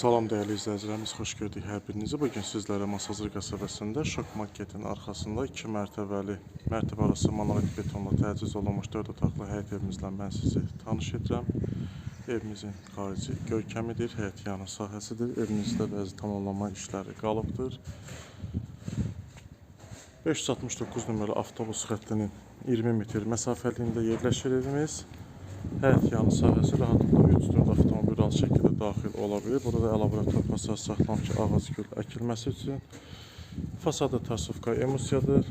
Salam dəyərli izləyicilərimiz, xoş gördük hər birinizi. Bu gün sizlərə Masazır qəsəbəsində Şok Marketin arxasında 2 mərtəbəli, mərtəbə arası monolit betonla təchiz olunmuş 4 otaqlı həyət evimizlə mən sizi tanış edirəm. Evimizin xarici görkəmidir, həyət yanı sahəsidir. Evimizdə bəzi tamamlama işləri qalıbdır. 569 nömrəli avtobus xəttinin 20 metr məsafəliyində yerləşir evimiz. Həyət yanı sahəsi rahatlıqla 3-4 avtomobil rahat şəkildə daxil ola bilir. Burada əlavə torpaq saxlanıb ki, ağac gül əkilməsi üçün. Fasadı tasufka emulsiyadır.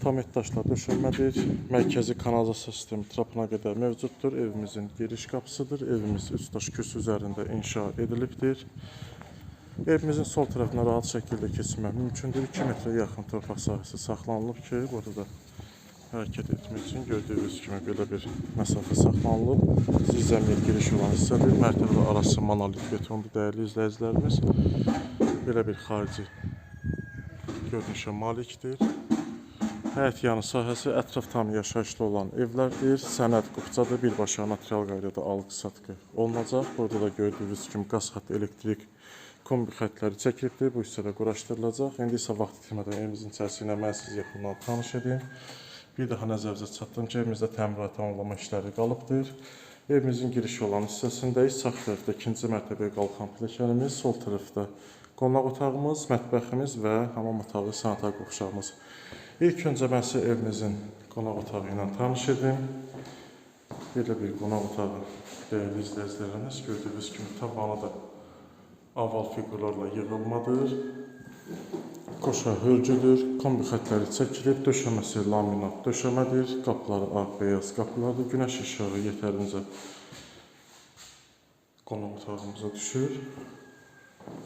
Tam daşla döşənmədir. Mərkəzi kanalizasiya sistemi trapına qədər mövcuddur. Evimizin giriş qapısıdır. Evimiz 3 daş kürsü üzərində inşa edilibdir. Evimizin sol tərəfinə rahat şəkildə keçmək mümkündür. 2 metrə yaxın torpaq sahəsi saxlanılıb ki, burada da hərəkət etmək üçün gördüyünüz kimi belə bir məsafə saxlanılıb. Zirzəmiyə giriş olan hissədir. Mərtəbə arası monolit betondur dəyərli izləyicilərimiz. Belə bir xarici görünüşə malikdir. Həyət yanı sahəsi ətraf tam yaşayışlı olan evlərdir. Sənəd qupçadır. Birbaşa material qaydada alqı-satqı olunacaq. Burada da gördüyünüz kimi qaz xətti, elektrik, kombi xəttləri çəkilibdir. Bu hissədə quraşdırılacaq. İndi isə vaxt itirmədən evimizin içərisi ilə mən sizi yaxından tanış edeyim. Bir daha nəzərinizə çatdırım ki, evimizdə təmirat tamamlama işləri qalıbdır. Evimizin giriş olan hissəsindəyik. Sağ tərəfdə ikinci mərtəbəyə qalxan pilləkənimiz, sol tərəfdə qonaq otağımız, mətbəximiz və hamam otağı, sanitar qovşağımız. İlk öncə mən sizə evimizin qonaq otağı ilə tanış edim. Belə bir qonaq otağı dəyərli izləyicilərimiz gördüyünüz kimi tavanı da oval fiqurlarla yığılmadır. Qoşa hörgüdür, kombi xətləri çəkilib, döşəməsi laminat döşəmədir, qapıları ağ beyaz qapılardır, günəş işığı yetərincə qonaq otağımıza düşür.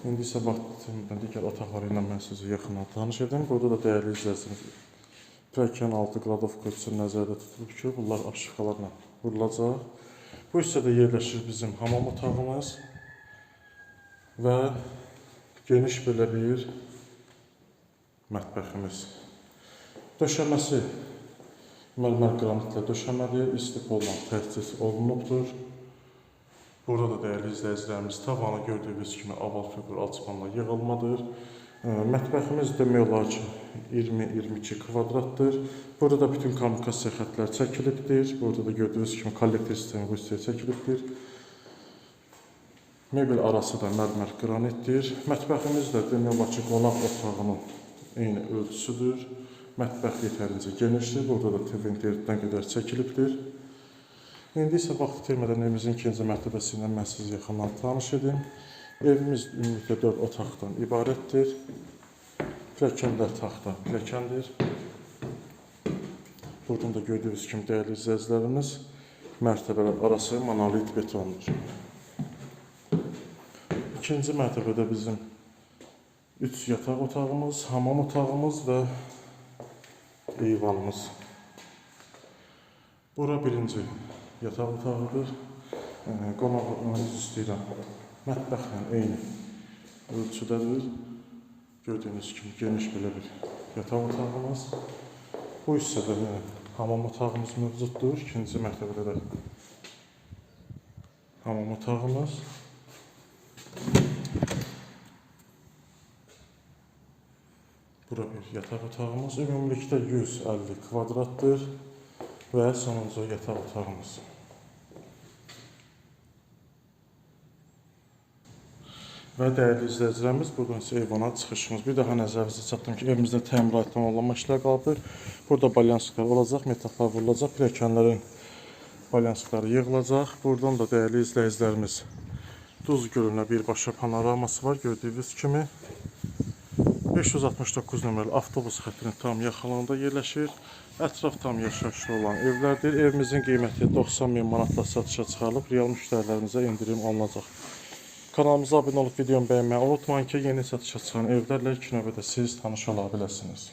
İndi isə vaxtımdan digər otaqları ilə mən sizi yaxından tanış edim. Burada da dəyərli izləyiciniz pilləkən altı qradovka üçün nəzərdə tutulub ki, bunlar aşıqalarla vurulacaq. Bu hissədə yerləşir bizim hamam otağımız və geniş belə bir mətbəximiz. Döşəməsi mərmər qranitlə döşəmədir, istipolla təchiz olunubdur. Burada da dəyərli izləyicilərimiz tavanı gördüyünüz kimi oval fiqur alçıpanla yığılmadır. Mətbəximiz demək olar ki 20-22 kvadratdır. Burada da bütün kommunikasiya xəttləri çəkilibdir. Burada da gördüyünüz kimi kollektor sistemi bu hissəyə çəkilibdir. Mebel arası da mərmər qranitdir. Mətbəximiz də demək olar ki qonaq otağının eyni ölçüsüdür. Mətbəx yetərincə genişdir. Burada da TV internetdən qədər çəkilibdir. İndi isə vaxt itirmədən evimizin ikinci mərtəbəsi mən sizi yaxından tanış edim. Evimiz ümumilikdə 4 otaqdan ibarətdir. Pilləkənlər taxta pilləkəndir. Buradan da gördüyünüz kimi dəyərli izləyicilərimiz mərtəbələr arası monolit betondur. İkinci mərtəbədə bizim 3 yataq otağımız, hamam otağımız və eyvanımız. Bura birinci yataq otağıdır. Ee, Qonaqlarınızı istəyirəm. Mətbəxlə eyni ölçüdədir. Gördüyünüz kimi geniş belə bir yataq otağımız. Bu hissədə yenə hamam otağımız mövcuddur. İkinci mərtəbədə də hamam otağımız. Bura bir yataq otağımız. Ümumilikdə 150 kvadratdır və sonuncu yataq otağımız. Və dəyərli izləyicilərimiz, buradan isə eyvana çıxışımız. Bir daha nəzərinizə çatdım ki, evimizdə təmirat tamamlanma işləri qalıbdır. Burada balyansklar olacaq, metallar vurulacaq, pilləkənlərin balyanskları yığılacaq. Buradan da dəyərli izləyicilərimiz Duz gölünə birbaşa panoraması var, gördüyünüz kimi. 569 nömrəli avtobus xəttinin tam yaxınlığında yerləşir. Ətraf tam yaşayışlı olan evlərdir. Evimizin qiyməti 90 min manatla satışa çıxarılıb. Real müştərilərimizə endirim alınacaq. Kanalımıza abunə olub videomu bəyənməyi unutmayın ki, yeni satışa çıxan evlərlə ilk növbədə siz tanış ola biləsiniz.